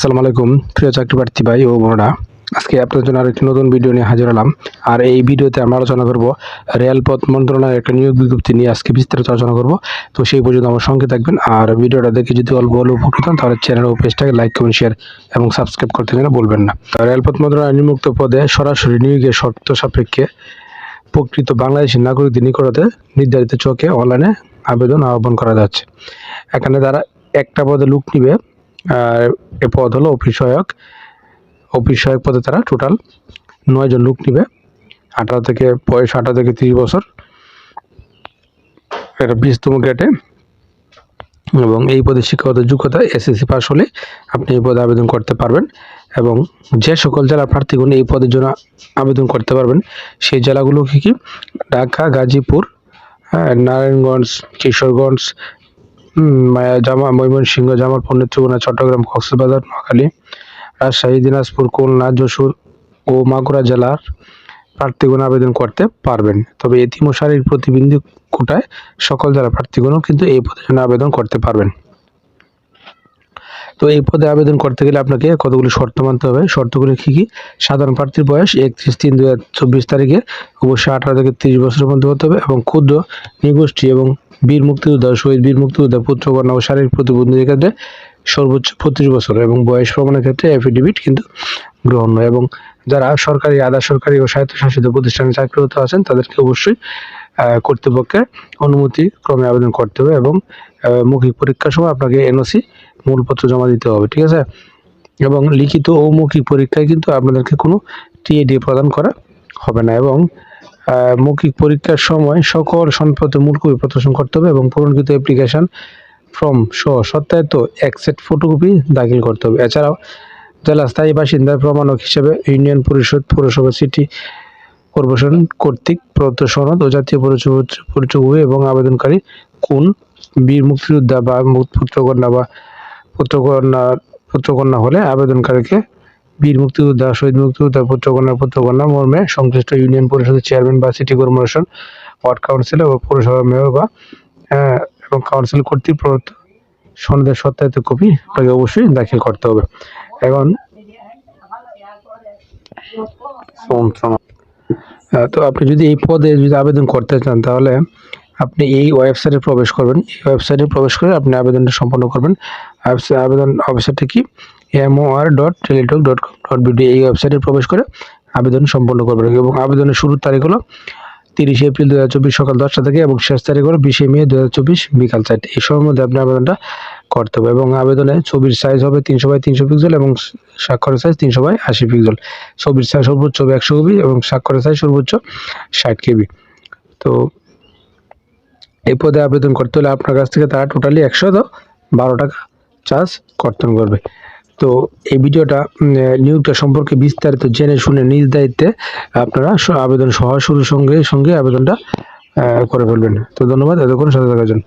আসসালামু আলাইকুম। প্রিয় চাকরি প্রার্থী ভাই ও বোনরা, আজকে আপনার জন্য আরেকটি নতুন ভিডিও নিয়ে হাজির হলাম। আর এই ভিডিওতে আমরা আলোচনা করব রেলপথ মন্ত্রণালয়ের একটা নিয়োগ বিজ্ঞপ্তি নিয়ে আজকে বিস্তারিত আলোচনা করব। তো সেই পর্যন্ত আমার সঙ্গে থাকবেন। আর ভিডিওটা দেখে যদি অল্প হলেও উপকৃত হন, তাহলে চ্যানেল ও পেজটাকে লাইক কমেন্ট শেয়ার এবং সাবস্ক্রাইব করতে যেন বলবেন না। রেলপথ মন্ত্রণালয় নিমুক্ত পদে সরাসরি নিয়োগের শর্ত সাপেক্ষে প্রকৃত বাংলাদেশি নাগরিকদের নিকটতে নির্ধারিত চোখে অনলাইনে আবেদন আহ্বান করা যাচ্ছে। এখানে তারা একটা পদে লুক নিবে এ পদ হলো অফিস সহায়ক অফিস সহায়ক পদে তারা টোটাল নয়জন লোক নিবে। আঠারো থেকে বয়স আঠারো থেকে তিরিশ বছর। এটা বিশতম গ্রেডে এবং এই পদে শিক্ষাগত যোগ্যতা এসএসসি পাস হলে আপনি এই পদে আবেদন করতে পারবেন। এবং যে সকল জেলার প্রার্থীগণ এই পদের জন্য আবেদন করতে পারবেন সেই জেলাগুলো কী কী? ঢাকা গাজীপুর হ্যাঁ, নারায়ণগঞ্জ কিশোরগঞ্জ জামা, ময়মনসিংহ, জামালপুর, নেত্রকোনা, চট্টগ্রাম, কক্সবাজার, নোয়াখালী, রাজশাহী, দিনাজপুর, খুলনা, যশোর ও মাগুরা জেলার প্রার্থীগণ আবেদন করতে পারবেন। তবে এতিম ও শারীরিক প্রতিবন্ধী কোটায় সকল জেলার প্রার্থীগণও কিন্তু এই পদের জন্য আবেদন করতে পারবেন। তো এই পদে আবেদন করতে গেলে আপনাকে কতগুলি শর্ত মানতে হবে? শর্তগুলি কী কী? সাধারণ প্রার্থীর বয়স একত্রিশ তিন দু হাজার চব্বিশ তারিখে, অবশ্যই আঠারো থেকে তিরিশ বছরের মধ্যে হতে হবে এবং ক্ষুদ্র, নিগোষ্ঠী এবং বীর মুক্তিযোদ্ধা শহীদ বীর মুক্তিযোদ্ধা পুত্রকন্যা ও শারীরিক প্রতিবন্ধীদের ক্ষেত্রে সর্বোচ্চ পঁচিশ বছর এবং বয়স প্রমাণের ক্ষেত্রে এফিডেভিট কিন্তু গ্রহণ নয় এবং যারা সরকারি, আধা সরকারি ও স্বায়ত্তশাসিত প্রতিষ্ঠানে চাকরিরত আছেন, তাদেরকে অবশ্যই কর্তৃপক্ষের অনুমতি ক্রমে আবেদন করতে হবে এবং মৌখিক পরীক্ষার সময় আপনাকে এনওসি মূলপত্র জমা দিতে হবে, ঠিক আছে? এবং লিখিত ও মৌখিক পরীক্ষায় কিন্তু আপনাদেরকে কোনো টিএডি প্রদান করা হবে না এবং মৌখিক পরীক্ষার সময় সকল সনদপত্র মূল কপি প্রদর্শন করতে হবে এবং পূরণকৃত অ্যাপ্লিকেশন ফর্ম সহ সত্যায়িত এক সেট ফটোকপি দাখিল করতে হবে। এছাড়াও জেলা স্থায়ী বাসিন্দার প্রমাণক হিসেবে ইউনিয়ন পরিষদ, পৌরসভা সিটি কর্পোরেশন কর্তৃক প্রদত্ত সনদ ও জাতীয় পরিচয় এবং আবেদনকারী কোন বীর মুক্তিযোদ্ধা বা পুত্রকন্যা বা পুত্রকন্যা পুত্রকন্যা হলে আবেদনকারীকে বীর মুক্তিযোদ্ধা শহীদ মুক্তিযোদ্ধা পুত্রকন্যা পুত্রকন্যা মর্মে সংশ্লিষ্ট ইউনিয়ন পরিষদের চেয়ারম্যান বা সিটি কর্পোরেশন ওয়ার্ড কাউন্সিল ও পৌরসভা মেয়র বা এবং কাউন্সিল কর্তৃক প্রদত্ত সনদের সত্যায়িত কপি আপনাকে অবশ্যই দাখিল করতে হবে। এখন তো আপনি যদি এই পদে যদি আবেদন করতে চান তাহলে আপনি এই ওয়েবসাইটে প্রবেশ করবেন। এই ওয়েবসাইটে প্রবেশ করে আপনি আবেদনটা সম্পন্ন করবেন। আবেদন ওয়েবসাইটটা কি? MOR dot Teletalk dot com dot BD এই ওয়েবসাইটে প্রবেশ করে আবেদন সম্পন্ন করবেন। এবং আবেদনের শুরুর তারিখ হলো তিরিশে এপ্রিল দু হাজার চব্বিশ সকাল দশটা থেকে এবং শেষ তারিখ হলো বিশে মে দু হাজার চব্বিশ বিকাল চারটে। এই সময়ের মধ্যে আপনি আবেদনটা করতে হবে এবং আবেদনে ছবির সাইজ হবে তিনশো বাই তিনশো পিক্সেল এবং স্বাক্ষরের সাইজ তিনশো বাই আশি পিক্সেল ছবির সাইজ সর্বোচ্চ হবে একশো কেবি এবং স্বাক্ষরের সাইজ সর্বোচ্চ ষাট কেবি। তো এই পদে আবেদন করতে হলে আপনার কাছ থেকে তারা টোটালি একশো বারো টাকা চার্জ কর্তন করবে। তো এই ভিডিওটা নিয়োগটা সম্পর্কে বিস্তারিত জেনে শুনে নিজ দায়িত্বে আপনারা আবেদন সহ শুরুর সঙ্গে সঙ্গে আবেদনটা করে ফেলবেন। তো ধন্যবাদ, এতক্ষণ সাথে থাকার জন্য।